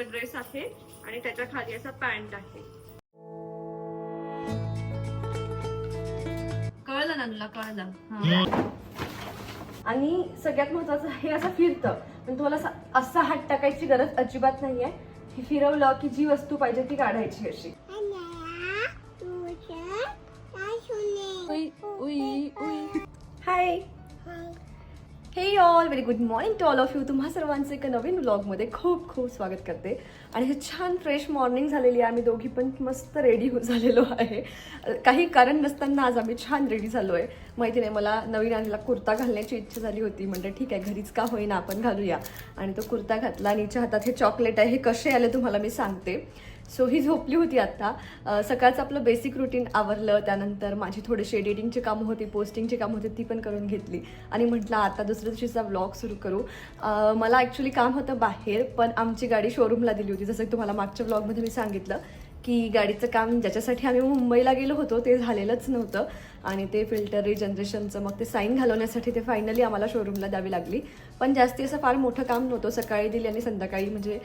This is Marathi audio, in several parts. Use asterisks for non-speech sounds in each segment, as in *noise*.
ड्रेस आहे आणि त्याच्याखाली असा पॅन्ट आहे. कळलं ना तुला कळलं. हा. आणि सगळ्यात महत्वाचं हे असं फिरतं. पण तुम्हाला असं- असा हात टाकायची गरज अजिबात नाहीये. हे फिरवलं की जी वस्तू पाहिजे ती काढायची अशी. Hi hey all very good morning to all of you तुम्हा सर्वांचं एका नवीन ब्लॉगमध्ये खूप खूप स्वागत करते. आणि हे छान फ्रेश मॉर्निंग झालेली आहे. आम्ही दोघी पण मस्त रेडी झालेलो आहे. काही कारण नसताना आज आम्ही छान रेडी झालो आहे माहिती नाही मला नवीन आणला कुर्ता घालण्याची इच्छा झाली होती. म्हणजे ठीक आहे घरीच का होईना आपण घालूया. आणि तो कुर्ता घातला आणि हातात हे चॉकलेट आहे. हे कसे आले तुम्हाला मी सांगते. सो ही झोपली होती आत्ता सकाळचं आपलं बेसिक रुटीन आवरलं त्यानंतर माझी थोडीशी एडिटिंगची कामं होती पोस्टिंगची कामं होती ती पण करून घेतली. आणि म्हटलं आता दुसऱ्या दिवशीचा व्लॉग सुरू करू. मला ॲक्च्युली काम होतं बाहेर पण आमची गाडी शोरूमला दिली होती. जसं की तुम्हाला मागच्या व्लॉगमध्ये मी सांगितलं की गाडीचं काम ज्याच्यासाठी आम्ही मुंबईला गेलो होतो ते झालेलंच नव्हतं. आणि ते फिल्टर रिजनरेशनचं मग ते साईन घालवण्यासाठी ते फायनली आम्हाला शोरूमला द्यावी लागली. पण जास्ती असं फार मोठं काम नव्हतं. सकाळी दिली आणि संध्याकाळी म्हणजे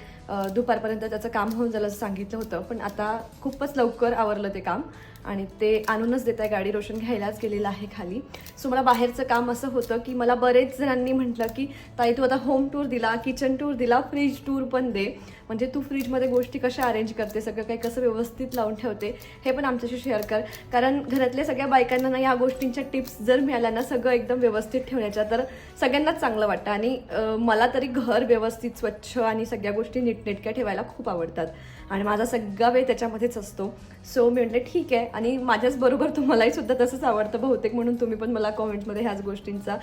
दुपारपर्यंत त्याचं काम होऊन झालं असं सांगितलं होतं. पण आता खूपच लवकर आवरलं ते काम. आणि ते आणूनच देत आहे गाडी. रोशन घ्यायलाच गेलेलं आहे खाली. सो मला बाहेरचं काम असं होतं की मला बरेच जणांनी म्हटलं की ताई तू आता होम टूर दिला किचन टूर दिला फ्रीज टूर पण दे. म्हणजे तू फ्रीजमध्ये गोष्टी कशा अरेंज करते सगळं काही कसं व्यवस्थित लावून ठेवते हे पण आमच्याशी शेअर कर. कारण घरातल्या सगळ्या बायकांना ना या गोष्टींच्या टिप्स जर मिळाल्या ना सगळं एकदम व्यवस्थित ठेवण्याच्या तर सगळ्यांनाच चांगलं वाटतं. आणि मला तरी घर व्यवस्थित स्वच्छ आणि सगळ्या गोष्टी नीटनेटक्या ठेवायला खूप आवडतात. आणि माझा सगळा वेळ त्याच्यामध्येच असतो. सो मी म्हटलं ठीक आहे. आणि माझ्याच बरोबर तुम्हालाही सुद्धा तसंच आवडतं. बहुतेक म्हणून तुम्ही पण मला कॉमेंटमध्ये ह्याच गोष्टींचा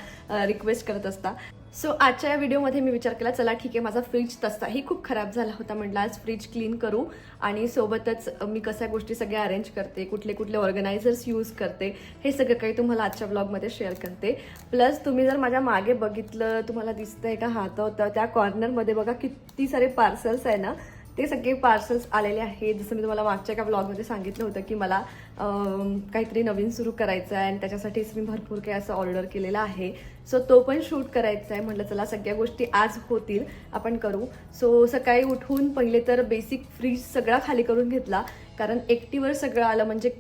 रिक्वेस्ट करत असता. सो आजच्या या व्हिडिओमध्ये मी विचार केला चला ठीक आहे माझा फ्रीज तसाही खूप खराब झाला होता म्हटलं आज फ्रीज क्लीन करू आणि सोबतच मी कशा गोष्टी सगळ्या अरेंज करते कुठले कुठले ऑर्गनायझर्स यूज करते हे सगळं काही तुम्हाला आजच्या ब्लॉगमध्ये शेअर करते. प्लस तुम्ही जर माझ्या मागे बघितलं तुम्हाला दिसतंय का हात होतं त्या कॉर्नरमध्ये बघा किती सारे पार्सल्स आहे ना. ते सगळे पार्सल्स आलेले आहेत. जसं मी तुम्हाला मागच्या एका ब्लॉगमध्ये सांगितलं होतं की मला काहीतरी नवीन सुरू करायचं आहे आणि त्याच्यासाठीच मी भरपूर काही असं ऑर्डर केलेलं आहे. सो तो पण शूट करायचा आहे म्हटलं चला सगळ्या गोष्टी आज होतील. आपण करू. सो सकाळी उठून पहिले तर बेसिक फ्रीज सगळा खाली करून घेतला. कारण एकटीवर सगळं आलं म्हणजे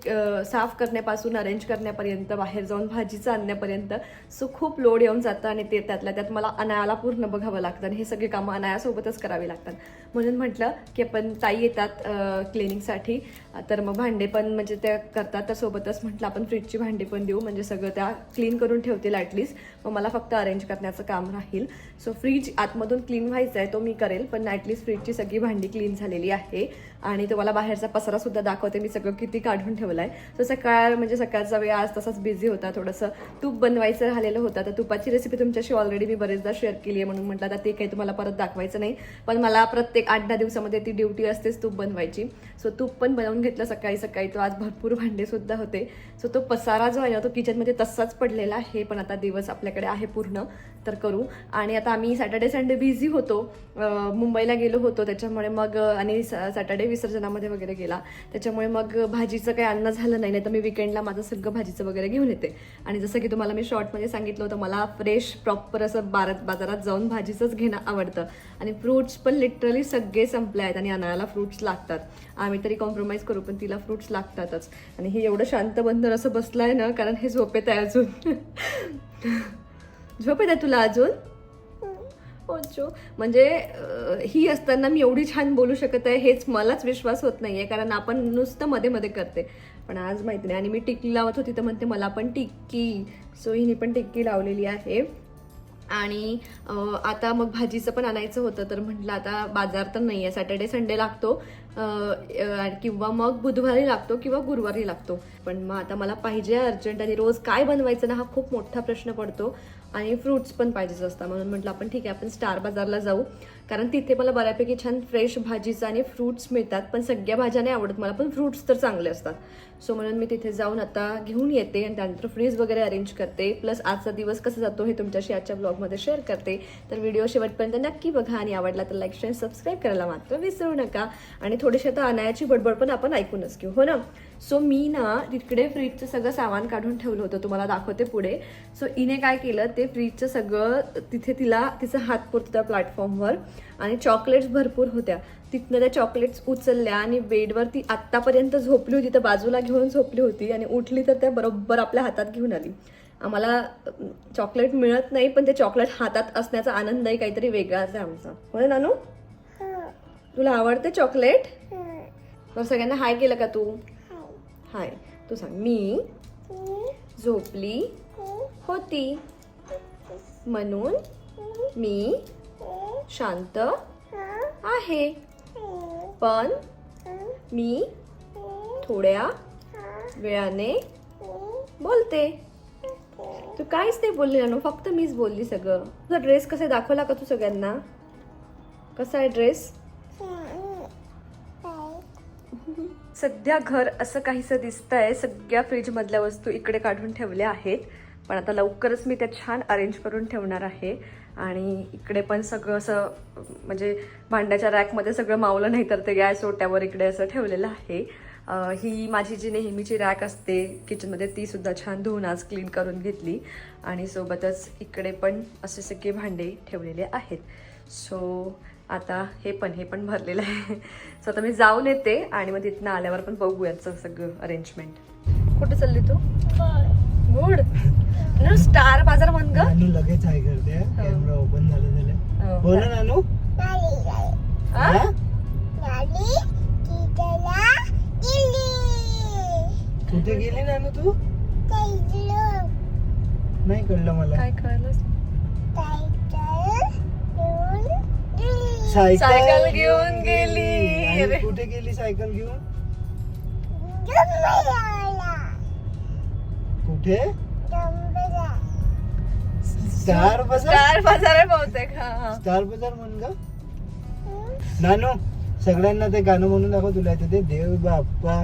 साफ करण्यापासून अरेंज करण्यापर्यंत बाहेर जाऊन भाजीचं आणण्यापर्यंत सो खूप लोड येऊन जातं आणि ते त्यातल्या त्यात मला अनायाला पूर्ण बघावं लागतं आणि हे सगळे कामं अनायासोबतच करावी लागतात. म्हणून म्हटलं की आपण ताई येतात क्लिनिंगसाठी तर मग भांडे पण म्हणजे त्या करतात तर सोबतच म्हटलं आपण फ्रीजची भांडी पण देऊ. म्हणजे सगळं त्या क्लीन करून ठेवतील ॲटलीस्ट मग मला फक्त अरेंज करण्याचं काम राहील. सो फ्रीज आतमधून क्लीन व्हायचं आहे तो मी करेल पण ॲटलीस्ट फ्रीजची सगळी भांडी क्लीन झालेली आहे. आणि तुम्हाला बाहेरचा पसरासुद्धा दाखवते मी सगळं किती काढून ठेवलं आहे सो सकाळ म्हणजे सकाळचा वेळ आज तसाच बिझी होता. थोडंसं तूप बनवायचं राहिलेलं होतं. तर तुपाची रेसिपी तुमच्याशी ऑलरेडी मी बरेचदा शेअर केली आहे म्हणून म्हटलं आता ते काही तुम्हाला परत दाखवायचं नाही. पण मला प्रत्येक आठ दहा दिवसामध्ये ती ड्युटी असतेच तूप बनवायची. सो तूप पण बनवून घेतलं सकाळी सकाळी. तो आज भरपूर भांडे सुद्धा होते. सो तो पसारा जो आहे ना तो किचनमध्ये तसाच पडलेला आहे. पण आता दिवस आपल्याकडे आहे पूर्ण. तर करू. आणि आता आम्ही सॅटर्डे संडे बिझी होतो. मुंबईला गेलो होतो. त्याच्यामुळे मग आणि सॅटर्डे विसर्जनामध्ये वगैरे गेला. त्याच्यामुळे मग भाजीचं काही अन्न झालं नाही. नाही तर मी विकेंडला माझं सगळं भाजीचं वगैरे घेऊन येते. आणि जसं की तुम्हाला मी शॉर्टमध्ये सांगितलं होतं मला फ्रेश प्रॉपर असं बारात बाजारात जाऊन भाजीचंच घेणं आवडतं. आणि फ्रूट्स पण लिटरली सगळे संपले आहेत आणि अनाळाला फ्रूट्स लागतात. आम्ही तरी कॉम्प्रोमाइज करू पण तिला फ्रूट्स लागतातच. आणि हे एवढं शांत बंधन असं बसलं आहे ना कारण हे झोपेत आहे अजून. *laughs* झोपेत आहे तुला अजून? ओचो. म्हणजे ही असताना मी एवढी छान बोलू शकत आहे हेच मलाच विश्वास होत नाहीये कारण आपण नुसतं मध्ये मध्ये करते. पण आज माहिती नाही आणि मी टिक्की लावत होती तर म्हणते मला पण टिक्की. सो हिने पण टिक्की लावलेली आहे. आणि आता मग भाजीचं पण आणायचं होतं तर म्हटलं आता बाजार तर नाही आहे सॅटर्डे संडे लागतो. किंवा मग बुधवारी लागतो किंवा गुरुवारी लागतो. पण मग आता मला पाहिजे अर्जंट आणि रोज काय बनवायचं ना हा खूप मोठा प्रश्न पडतो. आणि फ्रुट्स पण पाहिजेच असतात. म्हणून म्हटलं आपण ठीक आहे आपण स्टार बाजारला जाऊ. कारण तिथे मला बऱ्यापैकी छान फ्रेश भाजीचं आणि फ्रुट्स मिळतात. पण सगळ्या भाज्या नाही आवडत मला पण फ्रुट्स तर चांगले असतात. सो म्हणून मी तिथे जाऊन आता घेऊन येते आणि त्यानंतर फ्रीज वगैरे अरेंज करते. प्लस आजचा दिवस कसा जातो हे तुमच्याशी आजच्या ब्लॉगमध्ये शेअर करते. तर व्हिडिओ शेवटपर्यंत नक्की बघा. आणि आवडला तर लाईक शेअर सबस्क्राईब करायला मात्र विसरू नका. आणि थोडीशी आता अनायाची बडबड पण आपण ऐकूनच घेऊ हो ना? सो मी ना तिकडे फ्रीजचं सगळं सामान काढून ठेवलं होतं तुम्हाला दाखवते पुढे. सो इने काय केलं ते फ्रीजचं सगळं तिथे तिला तिचा हात पुरतो त्या प्लॅटफॉर्मवर आणि चॉकलेट्स भरपूर होत्या. तिथनं त्या चॉकलेट्स उचलल्या आणि बेडवर ती आत्तापर्यंत झोपली होती तर बाजूला घेऊन झोपली होती आणि उठली तर त्या बरोबर आपल्या हातात घेऊन आली. आम्हाला चॉकलेट मिळत नाही पण ते चॉकलेट हातात असण्याचा आनंदही काहीतरी वेगळाच आहे आमचा. हो ना नानू? तुला आवडते चॉकलेट? तर सगळ्यांना हाय केलं का तू? हाय. तू सांग. मी झोपली होती. म्हणून मी शांत आहे. पण मी थोड्या वेळाने बोलते. तू काहीच नाही बोलली ना फक्त मीच बोलली सगळं. तुझा ड्रेस कसा दाखवला का तू सगळ्यांना? कसा आहे ड्रेस सध्या घर असं काहीसं दिसतंय. सगळ्या फ्रीजमधल्या वस्तू इकडे काढून ठेवल्या आहेत. पण आता लवकरच मी त्या छान अरेंज करून ठेवणार आहे. आणि इकडे पण सगळं असं म्हणजे भांड्याच्या रॅकमध्ये सगळं मावलं नाही तर ते गॅस ओट्यावर इकडे असं ठेवलेलं आहे. ही माझी जी नेहमीची रॅक असते किचनमध्ये ती सुद्धा छान धुवून आज क्लीन करून घेतली. आणि सोबतच इकडे पण असे सगळे भांडे ठेवलेले आहेत. सो आता हे पण हे पण भरलेलं आहे. सो आता मी जाऊन येते आणि मग तिथनं आल्यावर पण बघू याचं सगळं अरेंजमेंट कुठे चालली तू? गुड. स्टार बाजार म्हण ग. लगेच आहे करते. कॅमेरा ओपन झालं झालं ना? हा? कुठे गेली नानू तू? नाही कळलं मला. काय कळलं सायकल घेऊन गेली. कुठे गेली सायकल घेऊन? कुठे? स्टार बाजार? स्टार बाजार आहे बहुतेक स्टार बाजार म्हण ग. नानू सगळ्यांना ते गाणं म्हणून दाखव तुला येतं ते देव बाप्पा.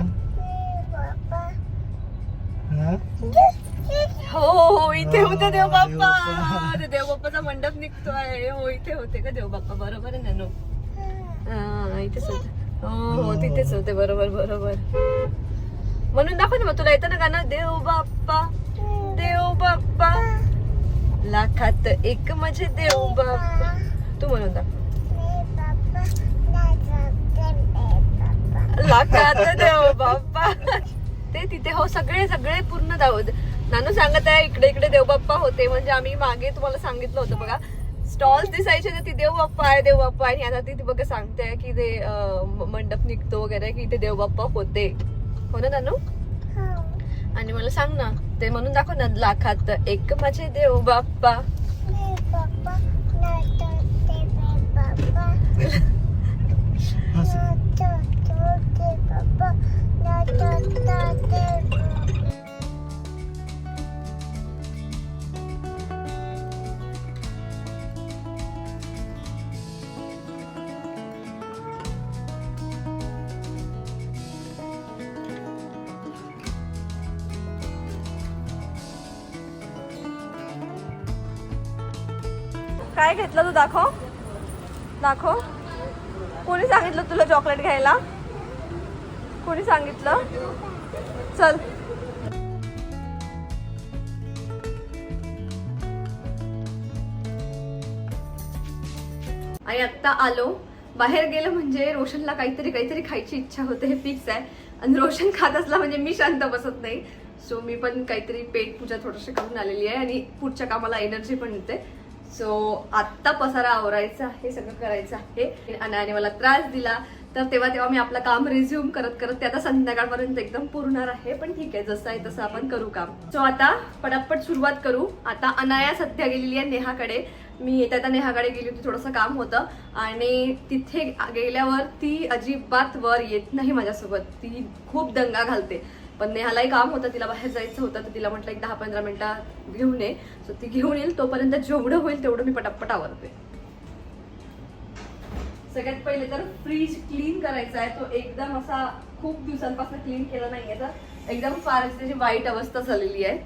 हा? हो हो इथे होते देव बाप्पा देवबाप्पा. ते देव बाप्पाचा मंडप निघतोय. हो इथे होते का देव बाप्पा बरोबर आहे नानू हा इथेच होते हो हो तिथेच होते. बरोबर बरोबर. म्हणून दाखव ना मग तुला येतं ना गाणं? देव बाप्पा देव बाप्पा लाखात एक माझे देव बाप्पा तू म्हणून दाखव. लाखात देव बाप्पा ते तिथे हो सगळे सगळे पूर्ण दावत नानू सांगत आहे इकडे इकडे देवबाप्पा होते. म्हणजे आम्ही मागे तुम्हाला सांगितलं होतं बघा. स्टॉल्स दिसायचे तर ती देवबाप्पा आहे देवबाप्पा आहे. आणि आता ती बघा सांगते की ते मंडप निघतो वगैरे की इथे देवबाप्पा होते. हो ना नानू? आणि मला सांग ना ते म्हणून दाखव ना लाखात एक माझे देव बाप्पा. *laughs* काय घेतलं तू दाखव. दाखव. कोणी सांगितलं तुला चॉकलेट घ्यायला? कोणी सांगितलं? चल. आणि आत्ता आलो. बाहेर गेलं म्हणजे रोशनला काहीतरी काहीतरी खायची इच्छा होते हे फिक्स आहे. आणि रोशन खात असला म्हणजे मी शांत बसत नाही. सो मी पण काहीतरी पेट पूजा थोडीशी करून आलेली आहे आणि पुढच्या कामाला एनर्जी पण येते. सो आत्ता पसारा आवरायचा आहे सगळं करायचं आहे. आणि मला त्रास दिला. तर तेव्हा तेव्हा मी आपलं काम रिझ्यूम करत करत ते आता संध्याकाळपर्यंत एकदम पुरणार आहे. पण ठीक आहे जसं आहे तसं आपण करू काम. सो आता पटापट सुरुवात करू. आता अनाया सध्या गेलेली आहे नेहाकडे. मी येता येता नेहाकडे गेली होती थोडंसं काम होतं. आणि तिथे गेल्यावर ती अजिबात वर येत नाही माझ्यासोबत. ती खूप दंगा घालते. पण नेहालाही काम होतं तिला बाहेर जायचं होतं तर तिला म्हटलं एक दहा पंधरा मिनिटात घेऊन ये. सो ती घेऊन येईल तोपर्यंत जेवढं होईल तेवढं मी पटापट आवरते. सगळ्यात पहिले तर फ्रीज क्लीन करायचा आहे. तो एकदम असा खूप दिवसांपासून क्लीन केला नाहीये तर एकदम फार त्याची वाईट अवस्था झालेली आहे.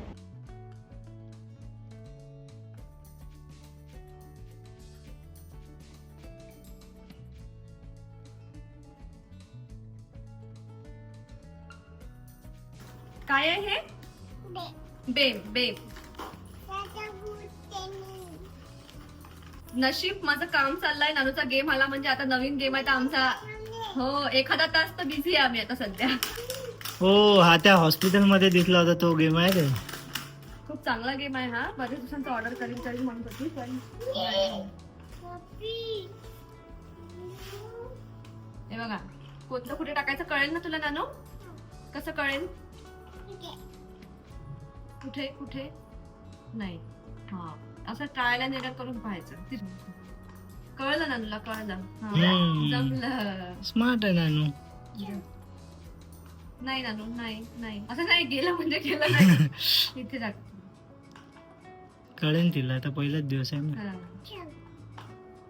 बेब बेब नशीब माझं काम चाललंय. नानूचा गेम आला म्हणजे आता नवीन गेम आहे तर आमचा हो एखादा तास तर बिझी आहे आम्ही आता सध्या. हो हा त्या हॉस्पिटलमध्ये दिसला होता तो गेम आहे ते. खूप चांगला गेम आहे हा. बऱ्याच दिवसांचा ऑर्डर करीन करीन म्हणत होती पण हे बघा कोणतं कुठे टाकायचं कळेल ना तुला नानो? कसं कळेल? कुठे कुठे? नाही. हा. असं ट्रायल अँड एरर करून पाहायचं. ती- कळलं ना तुला? कळलं. हा. हम्म. जमलं. स्मार्ट आहे नानू. नाही नानू नाही नाही. असं नाही गेलं म्हणजे गेलं नाही. *laughs* इथे टाक. कळेल तिला आता पहिलाच दिवस आहे ना.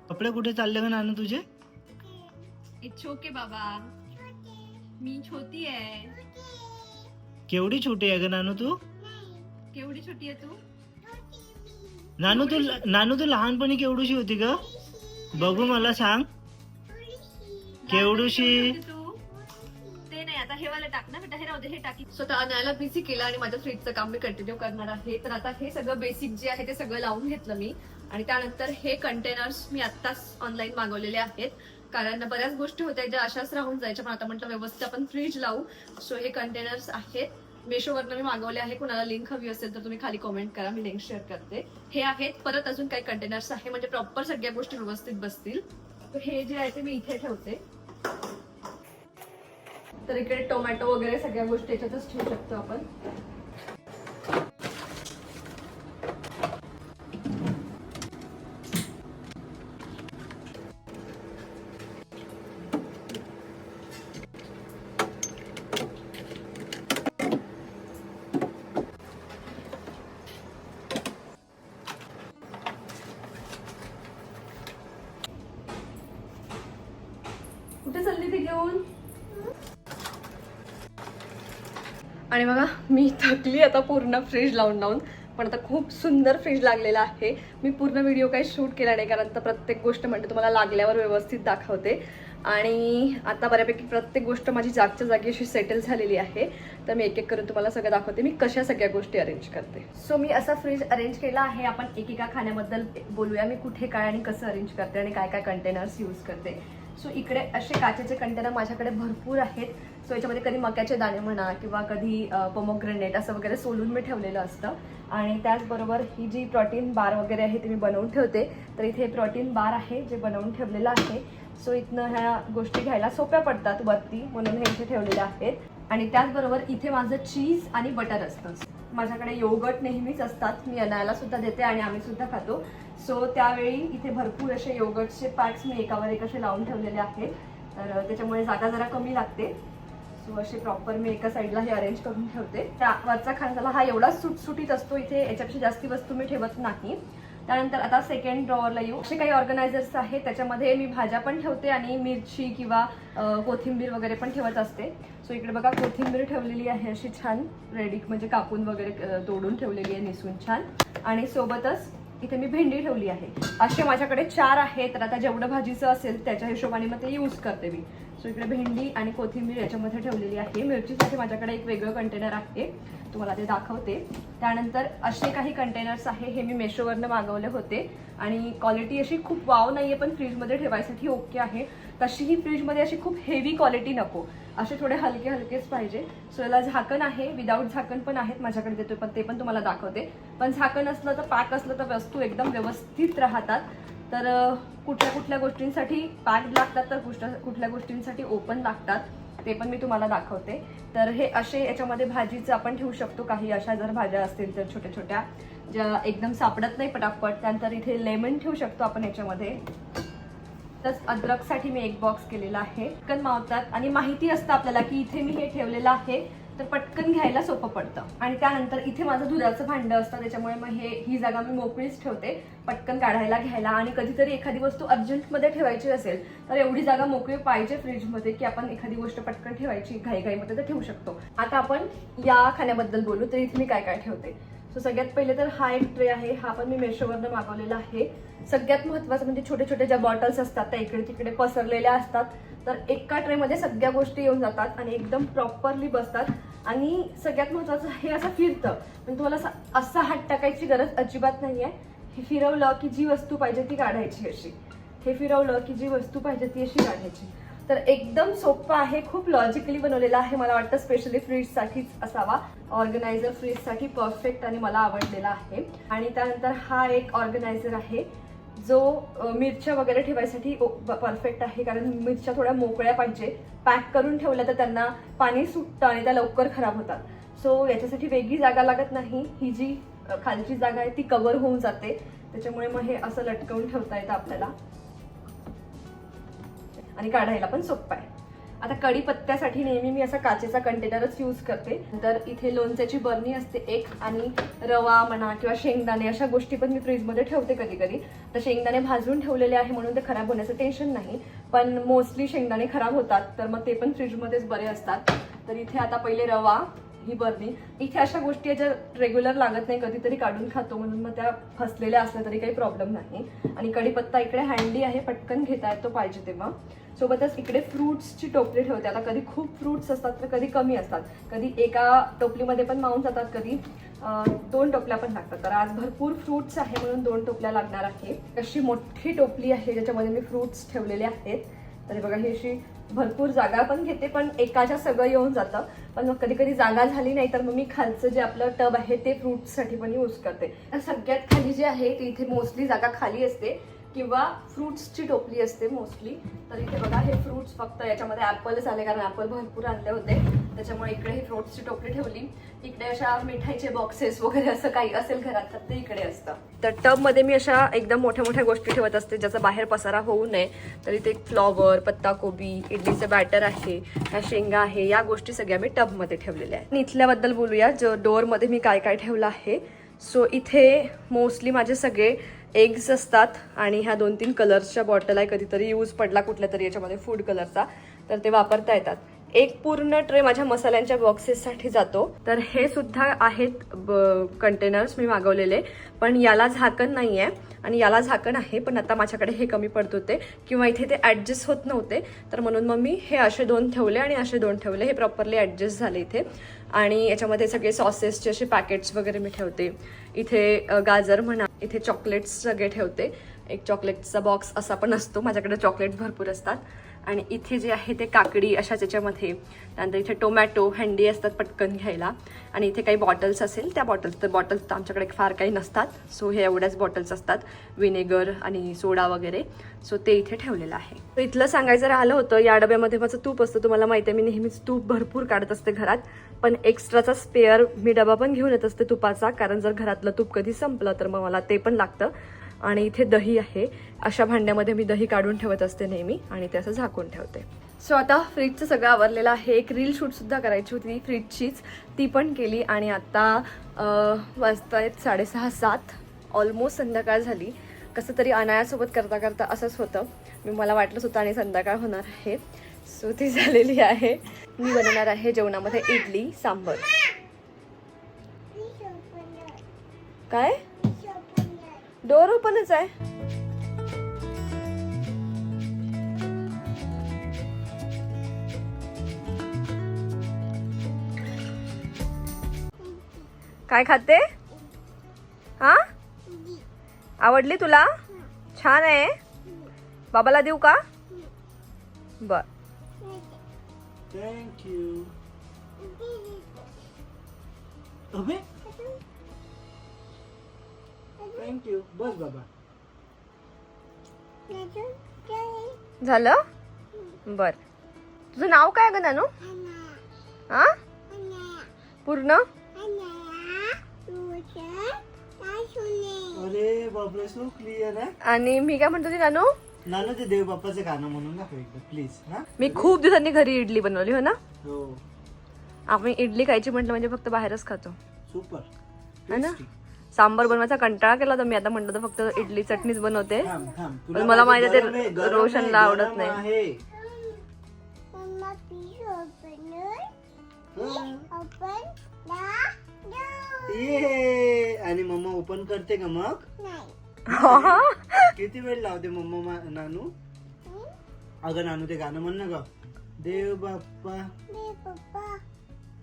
कपडे कुठे चालले का नानू तुझे? इट्स ओके बाबा. मी छोटी आहे. केवढी छोटी आहे ग नानू तू? केवढी छोटी आहे तू? नानू तू नानू तू लहानपणी केवढीशी होती ग? बघू मला सांग. केवढूशी? तू? ते नाही आता हे वाला टाक ना बेटा हे राहू दे हे टाकी. स्वतः न्यायला बिझी केलं आणि माझ्या फ्रीजचं काम मी कंटिन्यू करणार आहे. तर आता हे सगळं बेसिक जे आहे ते सगळं लावून घेतलं मी. आणि त्यानंतर हे कंटेनर्स मी आत्ताच ऑनलाईन मागवलेले आहेत. कारण बऱ्याच गोष्टी होत्या ज्या अशाच राहून जायच्या पण आता म्हटलं व्यवस्थित आपण फ्रीज लावू. सो हे कंटेनर्स आहेत. मेशोवरनं मी मागवले आहे. कुणाला लिंक हवी असेल तर तुम्ही खाली कॉमेंट करा. मी लिंक शेअर करते. हे आहेत. परत अजून काही कंटेनर्स आहे. म्हणजे प्रॉपर सगळ्या गोष्टी व्यवस्थित बसतील. तर हे जे आहे ते मी इथे ठेवते. तर इकडे टोमॅटो वगैरे सगळ्या गोष्टी याच्यातच ठेवू शकतो आपण कुठे चालली ती घेऊन आणि बघा मी थकली आता पूर्ण फ्रीज लावून लावून. पण आता खूप सुंदर फ्रीज लागलेला आहे. मी पूर्ण व्हिडिओ काही शूट केला नाही कारण तर प्रत्येक गोष्ट म्हणजे तुम्हाला लागल्यावर व्यवस्थित दाखवते. आणि आता बऱ्यापैकी प्रत्येक गोष्ट माझी जागच्या जागी अशी सेटल झालेली आहे. तर मी एक एक करून तुम्हाला सगळं दाखवते. मी कशा सगळ्या गोष्टी अरेंज करते. सो मी असा फ्रीज अरेंज केला आहे. आपण एकेका खाण्याबद्दल बोलूया. मी कुठे काय आणि कसं अरेंज करते आणि काय काय कंटेनर्स यूज करते. सो इकडे असे काचेचे कंटेनर माझ्याकडे भरपूर आहेत. सो याच्यामध्ये कधी मक्याचे दाणे म्हणा किंवा कधी पोमोग्रेनेट असं वगैरे सोलून मी ठेवलेलं असतं. आणि त्याचबरोबर ही जी प्रोटीन बार वगैरे आहे ती मी बनवून ठेवते. तर इथे प्रोटीन बार आहे जे बनवून ठेवलेलं आहे. सो इथनं ह्या गोष्टी घ्यायला सोप्या पडतात वरती म्हणून हे इथे ठेवलेले आहेत. आणि त्याचबरोबर इथे माझं चीज आणि बटर असतं. माझ्याकडे योगट नेहमीच असतात. मी अनायला सुद्धा देते आणि आम्ही सुद्धा खातो. सो त्यावेळी इथे भरपूर असे योगटचे पॅक्स मी एकावर एक असे लावून ठेवलेले आहेत. तर त्याच्यामुळे जागा जरा कमी लागते. सो असे प्रॉपर मी एका साईडला हे अरेंज करून ठेवते. त्या वरचा खांदाला हा एवढा सुटसुटीत असतो. इथे याच्यापेक्षा जास्ती वस्तू मी ठेवत नाही. त्यानंतर आता सेकंड ड्रॉवरला येऊ. असे काही ऑर्गनायझर्स आहेत त्याच्यामध्ये मी भाज्या पण ठेवते आणि मिरची किंवा कोथिंबीर वगैरे पण ठेवत असते. सो इकडे बघा कोथिंबीर ठेवलेली आहे अशी छान रेडी म्हणजे कापून वगैरे तोडून ठेवलेली आहे निसून छान. आणि सोबतच इथे मी भेंडी ठेवली आहे. असे माझ्याकडे चार आहेत तर आता जेवढं भाजीचं असेल त्याच्या हिशोबाने मग ते यूज करते मी. सो इकडे भेंडी आणि कोथिंबीर याच्यामध्ये ठेवलेली आहे. मिरचीसाठी माझ्याकडे एक वेगळं कंटेनर आहे. तुम्हाला ते दाखवते. त्यानंतर असे काही कंटेनर्स आहे हे मी मेशोवरनं मागवले होते. आणि क्वालिटी अशी खूप वाव नाही आहे पण फ्रीजमध्ये ठेवायसाठी ओके आहे. तशीही फ्रीजमध्ये अशी खूप हेवी क्वालिटी नको. असे थोडे हलके हलकेच पाहिजे. सो याला झाकण आहे विदाऊट झाकण पण आहेत माझ्याकडे देतो पण ते पण तुम्हाला दाखवते. पण झाकण असलं तर पॅक असलं तर वस्तू एकदम व्यवस्थित राहतात. तर कुठल्या कुठल्या गोष्टींसाठी पॅक लागतात तर कुठल्या कुठल्या गोष्टींसाठी ओपन लागतात ते पण मी तुम्हाला दाखवते. तर हे असे याच्यामध्ये भाजीचं आपण ठेवू शकतो. काही अशा जर भाज्या असतील तर छोट्या छोट्या ज्या एकदम सापडत नाही पटापट त्यानंतर इथे लेमन ठेवू शकतो आपण याच्यामध्ये. तसंच अद्रकसाठी मी एक बॉक्स केलेला आहे. पटकन मावतात. आणि माहिती असतं आपल्याला की इथे मी हे ठेवलेलं आहे. तर पटकन घ्यायला सोपं पडतं. आणि त्यानंतर इथे माझं दुधाचं भांडं असतं. त्याच्यामुळे मग हे ही जागा मी मोकळीच ठेवते. पटकन काढायला घ्यायला. आणि कधीतरी एखादी वस्तू अर्जंटमध्ये ठेवायची असेल तर एवढी जागा मोकळी पाहिजे फ्रीजमध्ये की आपण एखादी गोष्ट पटकन ठेवायची घाईघाईमध्ये तर ठेवू शकतो. आता आपण या खाण्याबद्दल बोलू. तर इथे मी काय काय ठेवते? सो सगळ्यात पहिले तर हा एक ट्रे आहे. हा पण मी मेशोवरनं मागवलेला आहे. सगळ्यात महत्त्वाचं म्हणजे छोटे छोटे ज्या बॉटल्स असतात त्या इकडे तिकडे पसरलेल्या असतात. तर एका ट्रेमध्ये सगळ्या गोष्टी येऊन जातात आणि एकदम प्रॉपरली बसतात. आणि सगळ्यात महत्त्वाचं हे असं फिरतं. पण तुम्हाला असं- असा हात टाकायची गरज अजिबात नाही आहे हे फिरवलं की जी वस्तू पाहिजे ती काढायची अशी. हे फिरवलं की जी वस्तू पाहिजे ती अशी काढायची. तर एकदम सोपं आहे खूप लॉजिकली बनवलेलं आहे मला वाटतं स्पेशली फ्रीजसाठीच असावा. ऑर्गनायझर फ्रीजसाठी परफेक्ट आणि मला आवडलेला आहे. आणि त्यानंतर हा एक ऑर्गनायझर आहे जो मिरच्या वगैरे ठेवायसाठी परफेक्ट आहे कारण मिरच्या थोड्या मोकळ्या पाहिजे. पॅक करून ठेवल्या तर त्यांना पाणी सुटतं आणि त्या लवकर खराब होतात. सो याच्यासाठी वेगळी जागा लागत नाही. ही जी खालची जागा आहे ती कव्हर होऊन जाते. त्याच्यामुळे मग हे असं लटकवून ठेवता येतं आपल्याला. आणि काढायला पण सोपं आहे. आता कढीपत्त्यासाठी नेहमी मी असा काचेचा कंटेनरच यूज करते. तर इथे लोणच्याची बर्नी असते एक आणि रवा म्हणा किंवा शेंगदाणे अशा गोष्टी पण मी फ्रीजमध्ये ठेवते कधी कधी तर शेंगदाणे भाजून ठेवलेले आहे म्हणून ते खराब होण्याचं टेन्शन नाही. पण मोस्टली शेंगदाणे खराब होतात तर मग ते पण फ्रीजमध्येच बरे असतात. तर इथे आता पहिले रवा ही बर्नी इथे अशा गोष्टी आहेत ज्या रेग्युलर लागत नाही कधीतरी काढून खातो म्हणून मग त्या फसलेल्या असल्या तरी काही प्रॉब्लेम नाही. आणि कढीपत्ता इकडे हँडी आहे पटकन घेता येतो पाहिजे तेव्हा. सोबतच इकडे फ्रुट्सची टोपली ठेवते. आता कधी खूप फ्रुट्स असतात तर कधी कमी असतात. कधी एका टोपलीमध्ये पण मावून जातात कधी दोन टोपल्या पण लागतात. तर आज भरपूर फ्रुट्स आहे म्हणून दोन टोपल्या लागणार आहे. अशी मोठी टोपली आहे ज्याच्यामध्ये मी फ्रुट्स ठेवलेले आहेत. तर बघा ही अशी भरपूर जागा पण घेते पण एकाच्या सगळं येऊन जातं. पण मग कधी कधी जागा झाली नाही तर मग मी खालचं जे आपलं टब आहे ते फ्रुट्ससाठी पण यूज करते. सगळ्यात खाली जे आहे ती इथे मोस्टली जागा खाली असते. किंवा फ्रुट्सची टोपली असते मोस्टली. तर इथे बघा हे फ्रुट्स फक्त याच्यामध्ये ॲपलच आले कारण ॲपल भरपूर आणले होते. त्याच्यामुळे इकडे ही फ्रुट्सची टोपली ठेवली. इकडे अशा मिठाईचे बॉक्सेस वगैरे असं काही असेल घरात तर ते इकडे असतं. तर टबमध्ये मी अशा एकदम मोठ्या मोठ्या गोष्टी ठेवत असते ज्याचा बाहेर पसारा होऊ नये. तर इथे फ्लॉवर पत्ताकोबी इडलीचं बॅटर आहे ह्या शेंगा आहे या गोष्टी सगळ्या मी टबमध्ये ठेवलेल्या आहेत. आणि इथल्याबद्दल बोलूया जो डोअरमध्ये मी काय काय ठेवलं आहे. सो इथे मोस्टली माझे सगळे एग्स असतात आणि ह्या दोन तीन कलर्सच्या बॉटल आहे कधीतरी यूज पडला कुठल्या तरी याच्यामध्ये फूड कलरचा तर ते वापरता येतात. एक पूर्ण ट्रे माझ्या मसाल्यांच्या बॉक्सेससाठी जातो. तर हे सुद्धा आहेत कंटेनर्स मी मागवलेले. पण याला झाकण नाही आहे आणि याला झाकण आहे पण आता माझ्याकडे हे कमी पडत होते किंवा इथे ते ॲडजस्ट होत नव्हते. तर म्हणून मग मी हे असे दोन ठेवले आणि असे दोन ठेवले. हे प्रॉपरली ॲडजस्ट झाले इथे. आणि याच्यामध्ये सगळे सॉसेसचे असे पॅकेट्स वगैरे मी ठेवते. इथे गाजर म्हणा इथे चॉकलेट्स सगळे ठेवते. एक चॉकलेटचा बॉक्स असा पण असतो. माझ्याकडे चॉकलेट भरपूर असतात. आणि इथे जे आहे ते काकडी अशा त्याच्यामध्ये त्यानंतर इथे टोमॅटो हँडी असतात पटकन घ्यायला. आणि इथे काही बॉटल्स असेल त्या बॉटल्स तर बॉटल्स तर आमच्याकडे फार काही नसतात. सो हे एवढ्याच बॉटल्स असतात. विनेगर आणि सोडा वगैरे. सो ते इथे ठेवलेलं आहे. तर इथलं सांगायचं राहिलं होतं या डब्यामध्ये माझं तूप असतं तुम्हाला माहिती आहे मी नेहमीच तूप भरपूर काढत असते घरात. पण एक्स्ट्राचा स्पेअर मी डबा पण घेऊन येत असते तुपाचा कारण जर घरातलं तूप कधी संपलं तर मग मला ते पण लागतं. आणि इथे दही आहे. अशा भांड्यामध्ये मी दही काढून ठेवत असते नेहमी आणि ते असं झाकून ठेवते. सो आता फ्रीजचं सगळं आवरलेलं आहे. एक रील शूटसुद्धा करायची होती फ्रीजचीच. ती पण केली आणि आता अं, वाजतायत साडेसहा सात. ऑलमोस्ट संध्याकाळ झाली. कसं तरी अनायासोबत करता करता असंच होतं. मी मला वाटलंच होतं आणि संध्याकाळ होणार आहे. सो ती झालेली आहे. मी बनवणार आहे जेवणामध्ये इडली सांबर. काय? डोर ओपनच आहे काय खाते? हा? आवडली तुला? छान आहे. बाबाला देऊ का? बर. थँक्यू थँक्यू बस बाबा. झालं? बर. तुझं नाव काय ग नानू? हा? पूर्ण? अरे बापरे सो क्लिअर आहे. आणि मी काय म्हणतो ती नानू? नानू ते देव बाप्पाचं गाणं म्हणून दाखव एकदा प्लीज हा? मी खूप दिवसांनी घरी इडली बनवली हो ना? हो. आपण इडली खायची म्हटलं म्हणजे फक्त बाहेरच खातो. सुपर है ना? सांबार बनवायचा कंटाळा केला तर मी. आता म्हटलं तर फक्त इडली चटणीच बनवते. पण मला माहिती आहे ते रोशनला आवडत नाही. आणि मम्मा ओपन करते का मग? किती वेळ लावते मम्मा नानू? अगं नानू ते गाणं म्हण ना ग. देव बाप्पा.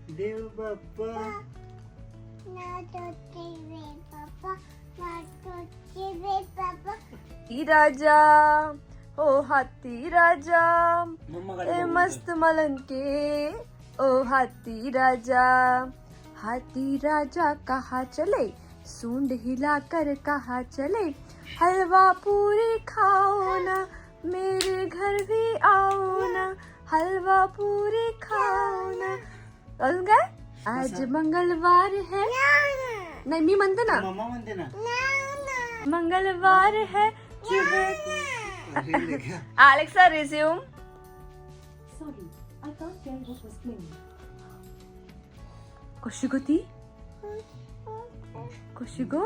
देव बाप्पा. राजा ओ हाथी राजा ए मस्त मलंके ओ हाथी राजा। हाथी राजा कहा चले? सूंड हिला कर कहा चले? हलवा पूरी खाओ ना मेरे घर भी आओ ना हलवा पूरी खाओ ना। काय आज मंगलवार है। नाही मी म्हणते ना? मम्मा म्हणते ना? मंगलवार है। was playing. कशी गो ती कशी गो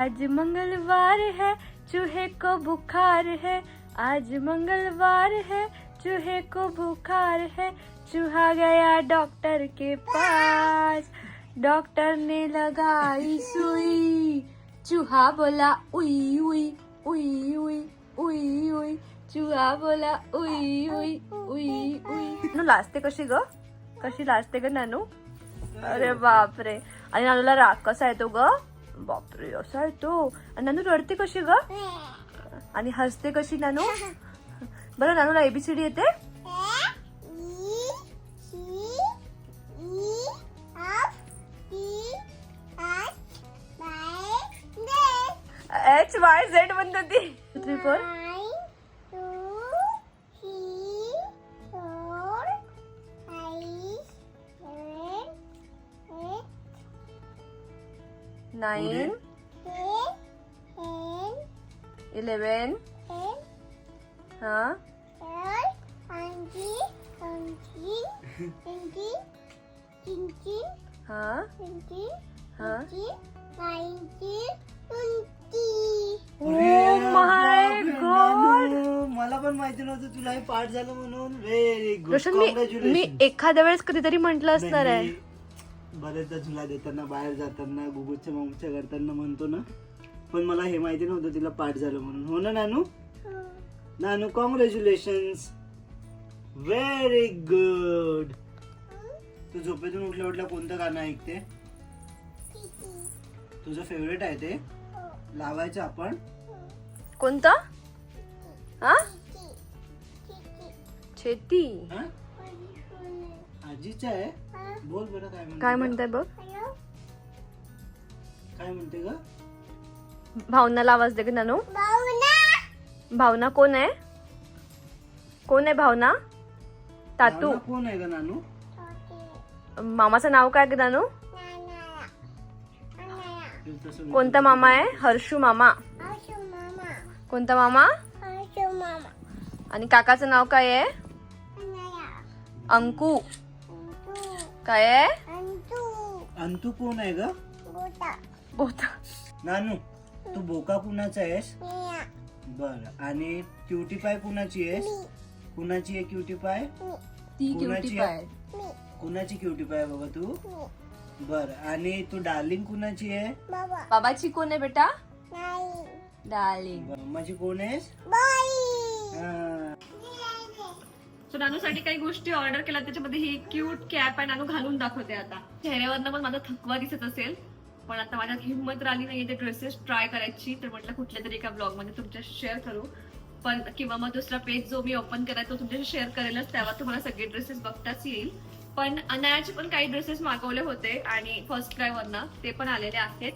आज मंगलवार है चूहे को बुखार है। आज मंगलवार है चूहे को बुखार है। चूहा गया डॉक्टर के पास। डॉक्टर ने लगाई सुई। चूहा बोला उई उई उई उई उई उई। चूहा बोला उई उई उई उई। नानू लाजते कशी ग? कशी लाजते ग नानू? अरे बापरे. आणि नानूला राग कसा येतो ग? बापरे असा येतो आणि नानू रडते कशी ग? आणि हसते कशी नानू? बरं नानूला एबीसीडी येते? एच वाय झेड म्हणत होती. थ्री फोर नाईन इलेवन हा हा हा Oh मला पण माहिती नव्हतं तुला हे पाठ झालं म्हणून. व्हेरी गुड रोशन मी मी एखाद्या वेळेस कधीतरी म्हंटल असणार आहे. बरेचदा तुला देताना बाहेर जाताना गुगलच्या मागच्या करताना म्हणतो ना. पण मला हे माहिती नव्हतं तिला पाठ झालं म्हणून. हो ना Nanu? Nanu congratulation very good तू झोपेतून उठल्या उठल्या कोणतं गाणं ऐकते? तुझं फेवरेट आहे ते? लावायचं आपण. कोणतं? हा? शेती हा? आजीचं आहे. बोल बरं काय म्हणते. काय? म्हणताय बघ. काय म्हणते ग? भावनाला आवाज दे ग नानू. भावना. कोण आहे? कोण आहे भावना? तातू. भावना कोण आहे ग नानू? मामाचं नाव काय ग नानू? कोणता मामा आहे? हर्षू मामा. कोणता मामा? आणि काकाचं नाव काय आहे? अंकू. काय आहे? अंतू. कोण आहे ग? बोत नानू तू बोका कुणाचा आहेस? बर. आणि क्युटी पाय कुणाची आहेस? कुणाची आहे क्युटी पाय ती कोणाची क्युटी आहे? पाय कुणाची क्युटी पाय बाबा तू? बर आणि तू डार्लिंग कुणाची आहे? बाबाची कोण आहे बेटा? डार्लिंग. माझी कोण आहेस हा. सो नानूसाठी काही गोष्टी ऑर्डर केल्या त्याच्यामध्ये ही क्यूट कॅप आहे नानू घालून दाखवते आता. चेहऱ्यावरनं पण माझा थकवा दिसत असेल पण आता माझ्यात हिंमत राहिली नाही ते ड्रेसेस ट्राय करायची. तर म्हटलं कुठल्या तरी एका ब्लॉगमध्ये तुमच्याशी शेअर करू. पण किंवा मग दुसरा पेज जो मी ओपन करायचा तो तुमच्याशी शेअर करेलच तेव्हा तुम्हाला सगळे ड्रेसेस बघताच येईल. पण अनायाचे पण काही ड्रेसेस मागवले होते आणि फर्स्ट क्रायवरनं ते पण आलेले आहेत.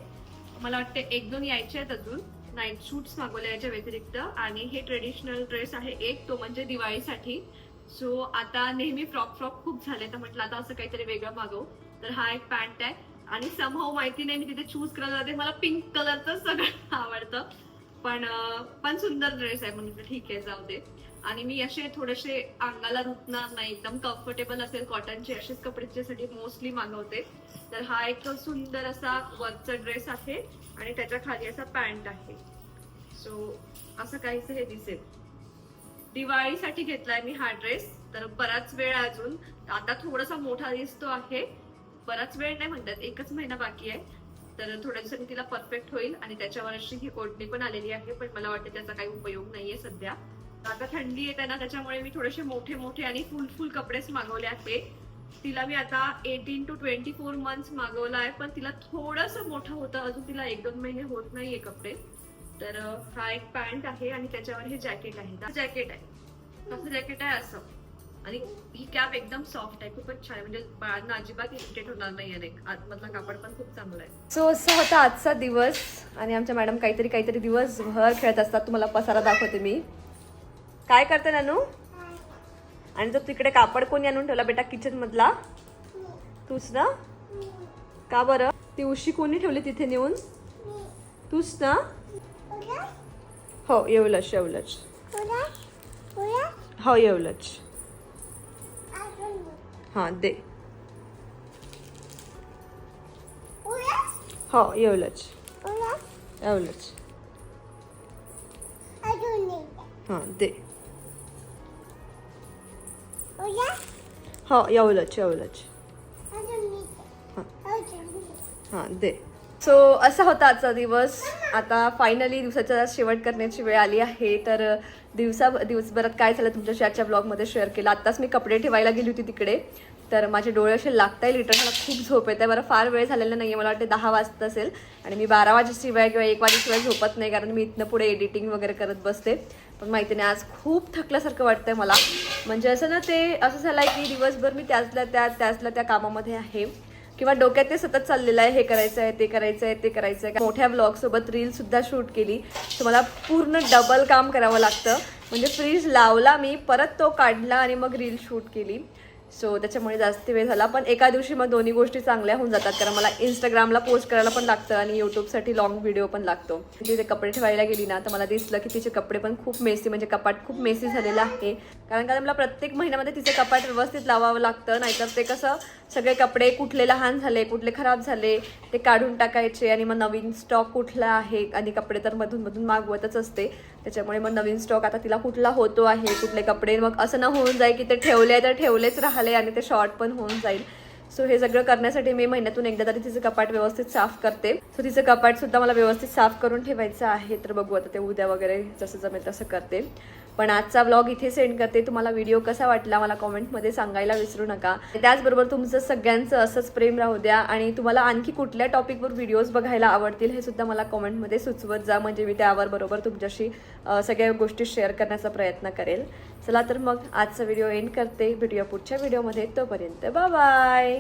मला वाटते एक दोन यायचे आहेत अजून. नाईट शूट्स मागवले याच्या व्यतिरिक्त. आणि हे ट्रेडिशनल ड्रेस आहे एक तो म्हणजे दिवाळीसाठी. सो आता नेहमी फ्रॉक फ्रॉक खूप झाले तर म्हटलं आता असं काहीतरी वेगळं मागवू. तर हा एक पॅन्ट आहे. आणि समहाव माहिती नाही मी तिथे चूज करायला जाते मला पिंक कलरचं सगळं *laughs* आवडतं. पण पण सुंदर ड्रेस आहे. म्हणजे ठीक आहे जाऊ दे. आणि मी असे थोडेसे अंगाला रुतणार नाही. एकदम कम्फर्टेबल असेल कॉटनचे असेच कपडे त्याच्यासाठी मोस्टली मागवते. तर हा एक सुंदर असा वर्कचा ड्रेस आहे आणि त्याच्याखाली असा पॅन्ट आहे. सो असं काहीच हे दिसेल. दिवाळीसाठी घेतलाय मी हा ड्रेस तर बराच वेळ अजून. आता थोडासा मोठा दिसतो आहे. बराच वेळ नाही म्हणतात एकच महिना बाकी आहे. तर थोड्या दिवसांनी तिला परफेक्ट होईल आणि त्याच्यावर अशी ही कोटणी पण आलेली आहे पण मला वाटतं त्याचा काही उपयोग नाहीये सध्या. आता थंडी येते ना त्याच्यामुळे मी थोडेसे मोठे मोठे आणि फुल फुल कपडेच मागवले आहेत तिला मी आता eighteen to twenty four months मागवला आहे पण तिला थोडस मोठं होतं. अजून तिला एक दोन महिने होत नाहीये कपडे. तर हा एक पॅन्ट आहे आणि त्याच्यावर हे जॅकेट आहे. जॅकेट आहे. असं जॅकेट आहे असं. आणि ही कॅप एकदम सॉफ्ट आहे. खूपच छान म्हणजे बाळांना अजिबात इरिटेट होणार नाही आहे आतमधला कापड पण खूप चांगला आहे. सो असा होता आजचा दिवस. आणि आमच्या मॅडम काहीतरी काहीतरी दिवसभर खेळत असतात. तुम्हाला पसारा दाखवते मी. काय करते नानू? आणि जर तिकडे कापड कोणी आणून ठेवला बेटा किचन मधला? तूच ना? का बरं? ती उशी कोणी ठेवली तिथे नेऊन? तूच ना? हो येवलच येवलच हो येवलच हां दे. हो येवलच येवलच हां दे. हो येवलच येवलच हां दे सो असा होता आजचा दिवस. आता फायनली दिवसाचा शेवट करण्याची वेळ आली आहे. तर दिवसा दिवसभरात काय झालं तुमच्याशी आजच्या ब्लॉगमध्ये शेअर केलं? आत्ताच मी कपडे ठेवायला गेली होती तिकडे. तर माझे डोळे असे लागताय लिटर मला खूप झोप येते. बरं फार वेळ झालेला नाही आहे मला वाटते दहा वाजता असेल. आणि मी बारा वाजेशिवाय किंवा एक वाजेशिवाय झोपत नाही. कारण मी इथनं पुढे एडिटिंग वगैरे करत बसते. पण माहिती नाही आज खूप थकल्यासारखं वाटतंय मला. म्हणजे असं ना ते असं झालं आहे की दिवसभर मी त्यातल्या त्या त्याचला त्या कामामध्ये आहे. किंवा डोक्यात ते सतत चाललेलं आहे हे करायचं आहे ते करायचं आहे ते करायचं आहे मोठ्या ब्लॉग सोबत रील सुद्धा शूट केली तर मला पूर्ण डबल काम करावं लागतं. म्हणजे फ्रीज लावला मी परत तो काढला आणि मग रील शूट केली. सो त्याच्यामुळे जास्त वेळ झाला. पण एका दिवशी मग दोन्ही गोष्टी चांगल्या होऊन जातात. कारण मला इंस्टाग्रामला पोस्ट करायला पण लागतं आणि यूट्यूबसाठी लॉंग व्हिडिओ पण लागतो. तिथे कपडे ठेवायला गेली ना तर मला दिसलं की तिचे कपडे पण खूप मेसी म्हणजे कपाट खूप मेसी झालेलं आहे. कारण का मला प्रत्येक महिन्यामध्ये तिचे कपाट व्यवस्थित लावावं लागतं. नाहीतर ते कसं सगळे कपडे कुठले लहान झाले कुठले खराब झाले ते काढून टाकायचे आणि मग नवीन स्टॉक कुठला आहे आणि कपडे तर मधून मधून मागवतच असते. त्याच्यामुळे मग नवीन स्टॉक आता तिला कुठला होतो आहे कुठले कपडे मग असं ना होऊन जाईल की ते ठेवले तर ठेवलेच राहिले आणि ते शॉर्ट पण होऊन जाईल. सो हे सगळं करण्यासाठी मी महिन्यातून एकदा तरी तिचं कपाट व्यवस्थित साफ करते. सो तिचं कपाट सुद्धा मला व्यवस्थित साफ करून ठेवायचं आहे तर बघू आता ते उद्या वगैरे जसं जमेल तसं करते. पण आजचा ब्लॉग इथे सेंड करते. तुम्हाला व्हिडिओ कसा वाटला मला कॉमेंटमध्ये सांगायला विसरू नका. त्याचबरोबर तुमचं सगळ्यांचं असंच प्रेम राहू द्या आणि तुम्हाला आणखी कुठल्या टॉपिकवर व्हिडिओज बघायला आवडतील हे सुद्धा मला कॉमेंटमध्ये सुचवत जा. म्हणजे मी त्यावर बरोबर तुमच्याशी सगळ्या गोष्टी शेअर करण्याचा प्रयत्न करेल. चला तर मग आजचा व्हिडिओ एंड करते. भेटूया पुढच्या व्हिडिओमध्ये तोपर्यंत बाय